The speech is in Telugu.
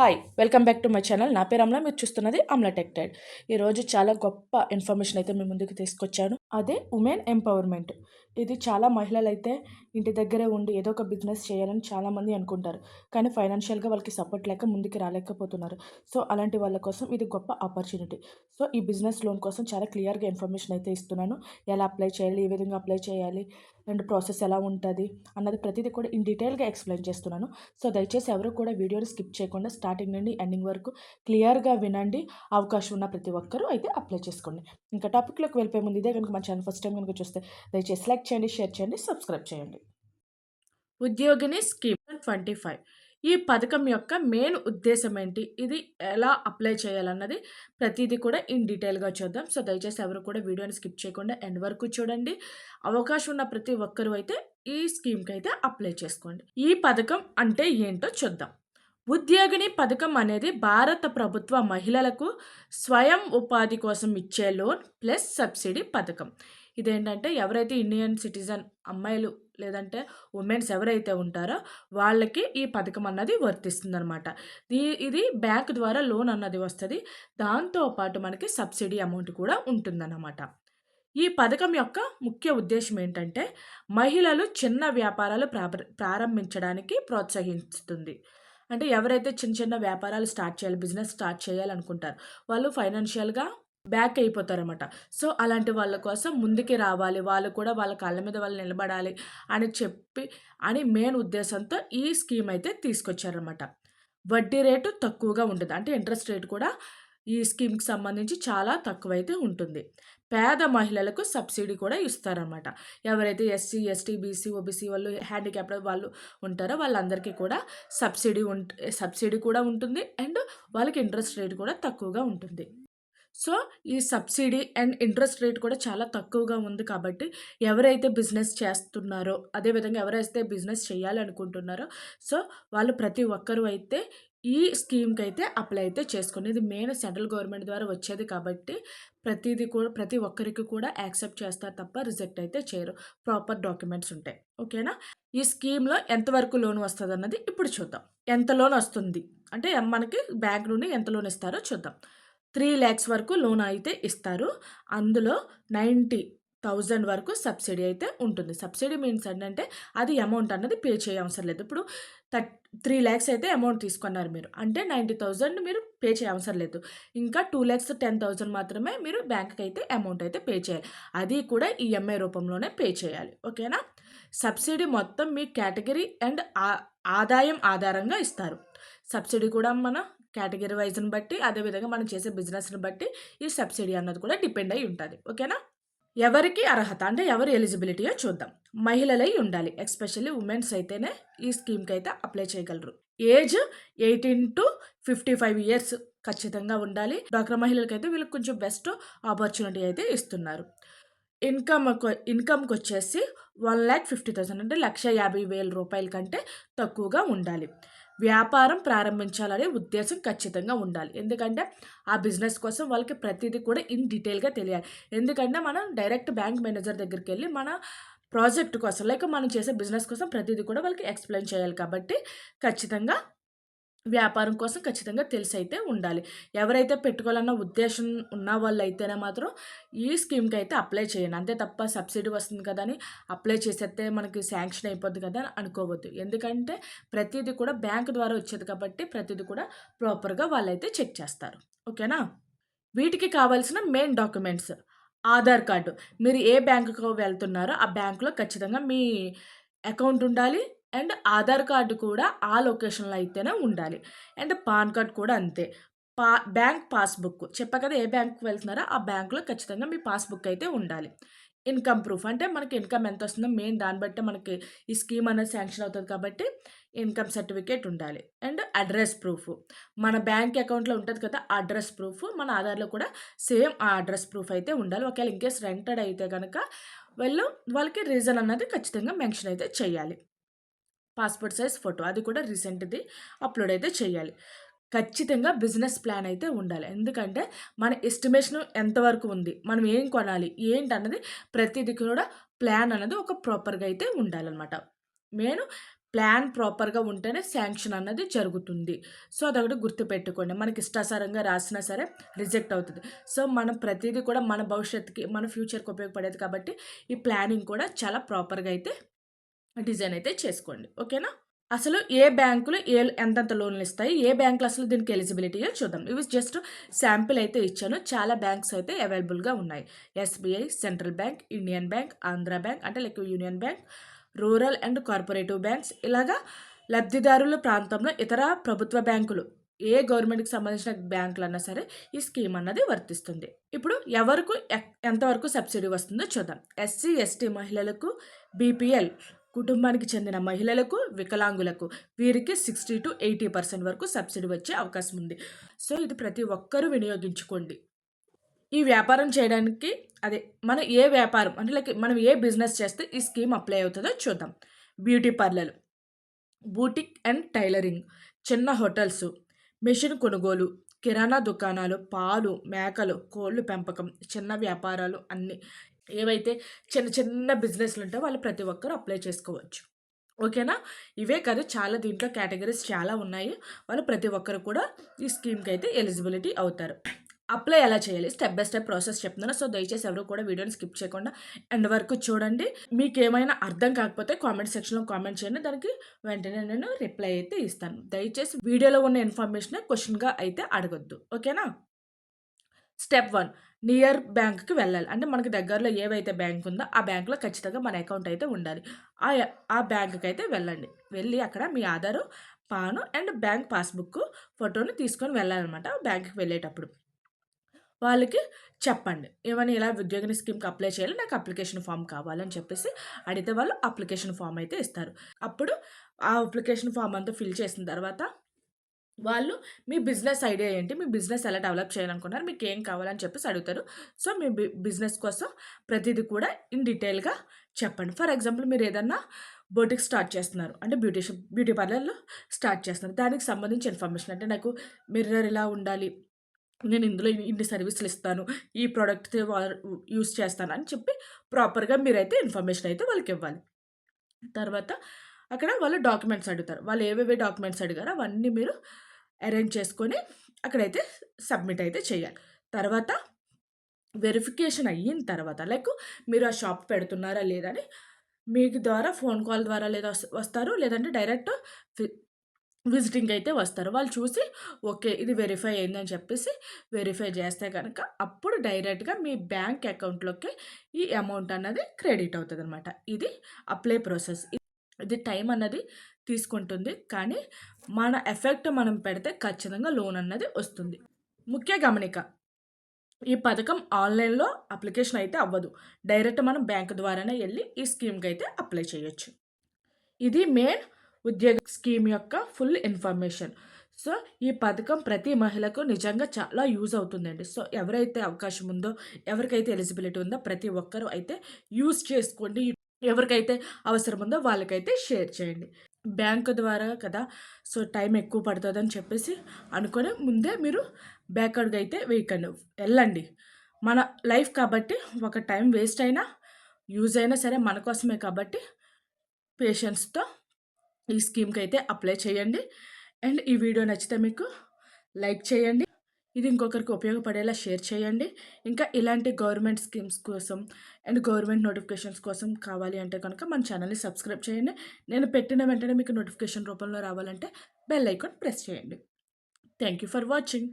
Hi welcome back to my channel నా పేరు అమలా. మీరు చూస్తున్నది అమ్లా టెక్ టైడ్ ఈరోజు చాలా గొప్ప ఇన్ఫర్మేషన్ అయితే మీ ముందుకు తీసుకొచ్చాను. అదే ఉమెన్ ఎంపవర్మెంట్. ఇది చాలా మహిళలు అయితే ఇంటి దగ్గరే ఉండి ఏదో ఒక బిజినెస్ చేయాలని చాలామంది అనుకుంటారు. కానీ ఫైనాన్షియల్గా వాళ్ళకి సపోర్ట్ లేక ముందుకు రాలేకపోతున్నారు. సో అలాంటి వాళ్ళ కోసం ఇది గొప్ప ఆపర్చునిటీ. సో ఈ బిజినెస్ లోన్ కోసం చాలా క్లియర్గా ఇన్ఫర్మేషన్ అయితే ఇస్తున్నాను. ఎలా అప్లై చేయాలి ఏ విధంగా అప్లై చేయాలి అండ్ ప్రాసెస్ ఎలా ఉంటుంది అన్నది ప్రతిదీ కూడా ఇన్ డీటెయిల్గా ఎక్స్ప్లెయిన్ చేస్తున్నాను. సో దయచేసి ఎవరు కూడా వీడియోని స్కిప్ చేయకుండా స్టార్టింగ్ నుండి ఎండింగ్ వరకు క్లియర్గా వినండి. అవకాశం ఉన్న ప్రతి ఒక్కరూ అయితే అప్లై చేసుకోండి. ఇంకా టాపిక్లోకి వెళ్ళిపోయే ముందు ఇదే కనుక మన ఛానల్ ఫస్ట్ టైం కనుక చూస్తే దయచేసి లైక్ చేయండి షేర్ చేయండి సబ్స్క్రైబ్ చేయండి. ఉద్యోగిని స్కీమ్ ట్వంటీ ఫైవ్ ఈ పథకం యొక్క మెయిన్ ఉద్దేశం ఏంటి? ఇది ఎలా అప్లై చేయాలన్నది ప్రతిదీ కూడా ఇన్ డీటెయిల్గా చూద్దాం. సో దయచేసి ఎవరు కూడా వీడియోని స్కిప్ చేయకుండా ఎండ్ వరకు చూడండి. అవకాశం ఉన్న ప్రతి ఒక్కరూ అయితే ఈ స్కీమ్కి అయితే అప్లై చేసుకోండి. ఈ పథకం అంటే ఏంటో చూద్దాం. ఉద్యోగిని పథకం అనేది భారత ప్రభుత్వ మహిళలకు స్వయం ఉపాధి కోసం ఇచ్చే లోన్ ప్లస్ సబ్సిడీ పథకం. ఇదేంటంటే ఎవరైతే ఇండియన్ సిటిజన్ అమ్మాయిలు లేదంటే ఉమెన్స్ ఎవరైతే ఉంటారో వాళ్ళకి ఈ పథకం అన్నది వర్తిస్తుంది అనమాట ఇది బ్యాంక్ ద్వారా లోన్ అన్నది వస్తుంది. దాంతోపాటు మనకి సబ్సిడీ అమౌంట్ కూడా ఉంటుందన్నమాట. ఈ పథకం యొక్క ముఖ్య ఉద్దేశం ఏంటంటే మహిళలు చిన్న వ్యాపారాలు ప్రారంభించడానికి ప్రోత్సహిస్తుంది. అంటే ఎవరైతే చిన్న చిన్న వ్యాపారాలు స్టార్ట్ చేయాలి బిజినెస్ స్టార్ట్ చేయాలనుకుంటారు వాళ్ళు ఫైనాన్షియల్గా బ్యాక్ అయిపోతారనమాట సో అలాంటి వాళ్ళ కోసం ముందుకి రావాలి. వాళ్ళు కూడా వాళ్ళ కాళ్ళ మీద వాళ్ళు నిలబడాలి అని చెప్పి అని మెయిన్ ఉద్దేశంతో ఈ స్కీమ్ అయితే తీసుకొచ్చారనమాట వడ్డీ రేటు తక్కువగా ఉంటుంది. అంటే ఇంట్రెస్ట్ రేట్ కూడా ఈ స్కీమ్కి సంబంధించి చాలా తక్కువైతే ఉంటుంది. పేద మహిళలకు సబ్సిడీ కూడా ఇస్తారనమాట ఎవరైతే ఎస్సీ ఎస్టీ బీసీ ఓబీసీ వాళ్ళు హ్యాండిక్యాప్డ్ వాళ్ళు ఉంటారో వాళ్ళందరికీ కూడా సబ్సిడీ ఉంట సబ్సిడీ కూడా ఉంటుంది. అండ్ వాళ్ళకి ఇంట్రెస్ట్ రేట్ కూడా తక్కువగా ఉంటుంది. సో ఈ సబ్సిడీ అండ్ ఇంట్రెస్ట్ రేట్ కూడా చాలా తక్కువగా ఉంది కాబట్టి ఎవరైతే బిజినెస్ చేస్తున్నారో అదేవిధంగా ఎవరైతే బిజినెస్ చేయాలనుకుంటున్నారో సో వాళ్ళు ప్రతి ఒక్కరూ అయితే ఈ స్కీమ్కి అయితే అప్లై అయితే చేసుకుని ఇది మెయిన్ సెంట్రల్ గవర్నమెంట్ ద్వారా వచ్చేది కాబట్టి ప్రతిదీ కూడా ప్రతి ఒక్కరికి కూడా యాక్సెప్ట్ చేస్తారు తప్ప రిజెక్ట్ అయితే చేయరు. ప్రాపర్ డాక్యుమెంట్స్ ఉంటాయి. ఓకేనా? ఈ స్కీమ్లో ఎంతవరకు లోన్ వస్తుంది అన్నది ఇప్పుడు చూద్దాం. ఎంత లోన్ వస్తుంది? అంటే మనకి బ్యాంక్ నుండి ఎంత లోన్ ఇస్తారో చూద్దాం. త్రీ ల్యాక్స్ వరకు లోన్ అయితే ఇస్తారు. అందులో నైంటీ థౌజండ్ వరకు సబ్సిడీ అయితే ఉంటుంది. సబ్సిడీ మీన్స్ ఏంటంటే అది అమౌంట్ అన్నది పే చేయవసరం లేదు. ఇప్పుడు థర్ట్ త్రీ ల్యాక్స్ అయితే అమౌంట్ తీసుకున్నారు మీరు. అంటే నైంటీ థౌజండ్ మీరు పే చేయవసరం లేదు. ఇంకా టూ ల్యాక్స్ టెన్ థౌజండ్ మాత్రమే మీరు బ్యాంక్కి అయితే అమౌంట్ అయితే పే చేయాలి. అది కూడా ఈఎంఐ రూపంలోనే పే చేయాలి. ఓకేనా? సబ్సిడీ మొత్తం మీ కేటగిరీ అండ్ ఆదాయం ఆధారంగా ఇస్తారు. సబ్సిడీ కూడా మన కేటగిరీ వైజ్ని బట్టి అదేవిధంగా మనం చేసే బిజినెస్ని బట్టి ఈ సబ్సిడీ అన్నది కూడా డిపెండ్ అయి ఉంటుంది. ఓకేనా? ఎవరికి అర్హత అంటే ఎవరు ఎలిజిబిలిటీయో చూద్దాం. మహిళలై ఉండాలి. ఎస్పెషల్లీ ఉమెన్స్ అయితేనే ఈ స్కీమ్కి అయితే అప్లై చేయగలరు. Age eighteen to fifty five years ఖచ్చితంగా ఉండాలి. డాక్టర్ మహిళలకైతే వీళ్ళకి కొంచెం బెస్ట్ ఆపర్చునిటీ అయితే ఇస్తున్నారు. ఇన్కమ్ ఇన్కమ్కి వచ్చేసి వన్ ల్యాక్ ఫిఫ్టీ థౌసండ్ అంటే లక్ష యాభై వేల రూపాయల కంటే తక్కువగా ఉండాలి. వ్యాపారం ప్రారంభించాలనే ఉద్దేశం ఖచ్చితంగా ఉండాలి. ఎందుకంటే ఆ బిజినెస్ కోసం వాళ్ళకి ప్రతిదీ కూడా ఇన్ డీటెయిల్గా తెలియాలి. ఎందుకంటే మనం డైరెక్ట్ బ్యాంక్ మేనేజర్ దగ్గరికి వెళ్ళి మన ప్రాజెక్ట్ కోసం లేక మనం చేసే బిజినెస్ కోసం ప్రతిదీ కూడా వాళ్ళకి ఎక్స్ప్లెయిన్ చేయాలి. కాబట్టి ఖచ్చితంగా వ్యాపారం కోసం ఖచ్చితంగా తెలిసి అయితే ఉండాలి. ఎవరైతే పెట్టుకోవాలన్న ఉద్దేశం ఉన్న వాళ్ళు అయితేనే మాత్రం ఈ స్కీమ్కి అయితే అప్లై చేయండి. అంతే తప్ప సబ్సిడీ వస్తుంది కదా అని అప్లై చేసేస్తే మనకి శాంక్షన్ అయిపోద్ది కదా అని అనుకోవద్దు. ఎందుకంటే ప్రతిదీ కూడా బ్యాంక్ ద్వారా వచ్చేది కాబట్టి ప్రతిదీ కూడా ప్రాపర్గా వాళ్ళైతే చెక్ చేస్తారు. ఓకేనా? వీటికి కావాల్సిన మెయిన్ డాక్యుమెంట్స్ ఆధార్ కార్డు. మీరు ఏ బ్యాంకుకు వెళ్తున్నారో ఆ బ్యాంకులో ఖచ్చితంగా మీ అకౌంట్ ఉండాలి. అండ్ ఆధార్ కార్డు కూడా ఆ లొకేషన్లో అయితేనే ఉండాలి. అండ్ పాన్ కార్డ్ కూడా అంతే. పా బ్యాంక్ పాస్బుక్. చెప్పా కదా ఏ బ్యాంక్కి వెళ్తున్నారో ఆ బ్యాంకులో ఖచ్చితంగా మీ పాస్బుక్ అయితే ఉండాలి. ఇన్కమ్ ప్రూఫ్ అంటే మనకి ఇన్కమ్ ఎంత వస్తుందో మెయిన్ దాన్ని బట్టి మనకి ఈ స్కీమ్ అనేది శాంక్షన్ అవుతుంది కాబట్టి ఇన్కమ్ సర్టిఫికేట్ ఉండాలి. And address proof. మన బ్యాంక్ అకౌంట్లో ఉంటుంది కదా అడ్రస్ ప్రూఫ్. మన ఆధార్లో కూడా సేమ్ ఆ అడ్రస్ ప్రూఫ్ అయితే ఉండాలి. ఒకవేళ ఇన్కేస్ రెంటెడ్ అయితే కనుక వాళ్ళు వాళ్ళకి రీజన్ అన్నది ఖచ్చితంగా మెన్షన్ అయితే చేయాలి. పాస్పోర్ట్ సైజ్ ఫోటో అది కూడా రీసెంట్ది అప్లోడ్ అయితే చేయాలి ఖచ్చితంగా బిజినెస్ ప్లాన్ అయితే ఉండాలి ఎందుకంటే మన ఎస్టిమేషన్ ఎంతవరకు ఉంది మనం ఏం కొనాలి ఏంటి అన్నది ప్రతిదీ కూడా ప్లాన్ అన్నది ఒక ప్రాపర్గా అయితే ఉండాలన్నమాట మెయిన్ ప్లాన్ ప్రాపర్‌గా ఉంటేనే శాంక్షన్ అన్నది జరుగుతుంది. సో, అదొకటి గుర్తుపెట్టుకోండి. మనకి ఇష్టాసారంగా రాసినా సరే రిజెక్ట్ అవుతుంది సో, మనం ప్రతిదీ కూడా మన భవిష్యత్తుకి, మన ఫ్యూచర్‌కి ఉపయోగపడేది కాబట్టి, ఈ ప్లానింగ్ కూడా చాలా ప్రాపర్‌గా అయితే డిజైన్ అయితే చేసుకోండి. ఓకేనా? అసలు ఏ బ్యాంకులు ఏ ఎంతెంత లోన్‌లు ఇస్తాయి? ఏ బ్యాంకులు అసలు దీనికి ఎలిజిబిలిటీయో చూద్దాం. ఇవి జస్ట్ శాంపిల్ అయితే ఇచ్చాను. చాలా బ్యాంక్స్ అయితే అవైలబుల్‌గా ఉన్నాయి. SBI, central bank, Indian bank, Andhra bank అంటే like union bank, rural and cooperative banks ఇలాగా లబ్ధిదారుల ప్రాంతంలో ఇతర ప్రభుత్వ బ్యాంకులు ఏ గవర్నమెంట్‌కి సంబంధించిన బ్యాంకులు అన్నా సరే ఈ స్కీమ్ అన్నది వర్తిస్తుంది. ఇప్పుడు ఎవరికి ఎక్ ఎంతవరకు సబ్సిడీ వస్తుందో చూద్దాం. ఎస్సీ, ఎస్టీ మహిళలకు, బీపీఎల్ కుటుంబానికి చెందిన మహిళలకు, వికలాంగులకు వీరికి 60-80% వరకు సబ్సిడీ వచ్చే అవకాశం ఉంది. సో, ఇది ప్రతి ఒక్కరూ వినియోగించుకోండి. ఈ వ్యాపారం చేయడానికి అదే మనం ఏ వ్యాపారం అంటే లైక్ మనం ఏ బిజినెస్ చేస్తే ఈ స్కీమ్ అప్లై అవుతుందో చూద్దాం. Beauty parlour, boutique and tailoring, చిన్న హోటల్స్ మెషిన్ కొనుగోలు, కిరాణా దుకాణాలు, పాలు, మేకలు, కోళ్ళు పెంపకం, చిన్న వ్యాపారాలు అన్నీ. ఏవైతే చిన్న చిన్న బిజినెస్‌లు ఉంటాయో వాళ్ళు ప్రతి ఒక్కరు అప్లై చేసుకోవచ్చు. ఓకేనా? ఇవే కాదు చాలా దీంట్లో కేటగిరీస్ చాలా ఉన్నాయి. వాళ్ళు ప్రతి ఒక్కరు కూడా ఈ స్కీమ్‌కి అయితే ఎలిజిబిలిటీ అవుతారు. అప్లై ఎలా చేయాలి? స్టెప్ బై స్టెప్ ప్రాసెస్ చెప్తున్నాను. సో, దయచేసి ఎవరు కూడా వీడియోని స్కిప్ చేయకుండా ఎండ్ వరకు చూడండి. మీకేమైనా అర్థం కాకపోతే కామెంట్ సెక్షన్‌లో కామెంట్ చేయండి. దానికి వెంటనే నేను రిప్లై అయితే ఇస్తాను. దయచేసి వీడియోలో ఉన్న ఇన్ఫర్మేషన్ క్వశ్చన్గా అయితే అడగొద్దు. ఓకేనా? స్టెప్ వన్ నియర్ బ్యాంక్‌కి వెళ్ళాలి. అంటే మనకి దగ్గరలో ఏవైతే బ్యాంక్ ఉందో ఆ బ్యాంక్‌లో ఖచ్చితంగా మన అకౌంట్ అయితే ఉండాలి. ఆ ఆ బ్యాంక్‌కి అయితే వెళ్ళండి. వెళ్ళి అక్కడ మీ Aadhaar, PAN and bank passbook ఫోటోని తీసుకొని వెళ్ళాలన్నమాట బ్యాంక్‌కి వెళ్ళేటప్పుడు. వాళ్ళకి చెప్పండి. ఏమని ఇలా ఉద్యోగిని స్కీమ్‌కి అప్లై చేయాలి. నాకు అప్లికేషన్ ఫామ్ కావాలని చెప్పేసి అడిగితే వాళ్ళు అప్లికేషన్ ఫామ్ అయితే ఇస్తారు. అప్పుడు ఆ అప్లికేషన్ ఫామ్ అంతా ఫిల్ చేసిన తర్వాత వాళ్ళు మీ బిజినెస్ ఐడియా ఏంటి? మీ బిజినెస్ ఎలా డెవలప్ చేయాలనుకున్నారు? ఏం కావాలని చెప్పేసి అడుగుతారు. సో, మీ బి బిజినెస్ కోసం ప్రతిదీ కూడా ఇన్ డీటెయిల్‌గా చెప్పండి. ఫర్ ఎగ్జాంపుల్ మీరు ఏదన్నా బొటిక్ స్టార్ట్ చేస్తున్నారు. అంటే బ్యూటీషియన్ బ్యూటీ పార్లర్‌లో స్టార్ట్ చేస్తున్నారు. దానికి సంబంధించి ఇన్ఫర్మేషన్ అంటే నాకు మిర్రర్ ఇలా ఉండాలి. నేను ఇందులో ఇన్ని సర్వీసులు ఇస్తాను. ఈ ప్రోడక్ట్ యూస్ చేస్తాను అని చెప్పి ప్రాపర్‌గా మీరైతే ఇన్ఫర్మేషన్ అయితే వాళ్ళకి ఇవ్వాలి తర్వాత అక్కడ వాళ్ళు డాక్యుమెంట్స్ అడుగుతారు. వాళ్ళు ఏవేవి డాక్యుమెంట్స్ అడిగారో అవన్నీ మీరు అరేంజ్ చేసుకొని అక్కడైతే సబ్మిట్ అయితే చేయాలి. తర్వాత వెరిఫికేషన్ అయిన తర్వాత లైక్ మీరు ఆ షాప్ పెడుతున్నారా లేదని మీకు ద్వారా ఫోన్ కాల్ ద్వారా లేదా వస్తారు. లేదంటే డైరెక్ట్ విజిటింగ్ అయితే వస్తారు. వాళ్ళు చూసి ఓకే. ఇది వెరిఫై అయిందని చెప్పేసి వెరిఫై చేస్తే కనుక అప్పుడు డైరెక్ట్‌గా మీ బ్యాంక్ అకౌంట్‌లోకి ఈ అమౌంట్ అన్నది క్రెడిట్ అవుతుంది అనమాట ఇది అప్లై ప్రాసెస్. ఇది టైం అన్నది తీసుకుంటుంది. కానీ మన ఎఫెక్ట్ మనం పెడితే ఖచ్చితంగా లోన్ అన్నది వస్తుంది. ముఖ్య గమనిక ఈ పథకం ఆన్‌లైన్‌లో అప్లికేషన్ అయితే అవ్వదు. డైరెక్ట్ మనం బ్యాంక్ ద్వారానే వెళ్ళి ఈ స్కీమ్‌కి అయితే అప్లై చేయొచ్చు. ఇది మెయిన్ ఉద్యోగ స్కీమ్ యొక్క ఫుల్ ఇన్ఫర్మేషన్. సో, ఈ పథకం ప్రతి మహిళకు నిజంగా చాలా యూజ్ అవుతుందండి. సో, ఎవరైతే అవకాశం ఉందో, ఎవరికైతే ఎలిజిబిలిటీ ఉందో ప్రతి ఒక్కరు అయితే యూజ్ చేసుకోండి. ఎవరికైతే అవసరం ఉందో వాళ్ళకైతే షేర్ చేయండి. బ్యాంక్ ద్వారా కదా! సో, టైం ఎక్కువ పడుతుందని చెప్పేసి అనుకోని ముందే మీరు బ్యాక్ అయితే వేయకండి. వెళ్ళండి మన లైఫ్ కాబట్టి ఒక టైం వేస్ట్ అయినా, యూజ్ అయినా సరే మన కోసమే కాబట్టి పేషెన్స్‌తో ఈ స్కీమ్‌కి అయితే అప్లై చేయండి. అండ్ ఈ వీడియో నచ్చితే మీకు లైక్ చేయండి. ఇది ఇంకొకరికి ఉపయోగపడేలా షేర్ చేయండి. ఇంకా ఇలాంటి గవర్నమెంట్ స్కీమ్స్ కోసం అండ్ గవర్నమెంట్ నోటిఫికేషన్స్ కోసం కావాలి అంటే కనుక మన ఛానల్‌ని సబ్స్క్రైబ్ చేయండి. నేను పెట్టిన వెంటనే మీకు నోటిఫికేషన్ రూపంలో రావాలంటే బెల్ ఐకాన్ ప్రెస్ చేయండి. Thank you for watching.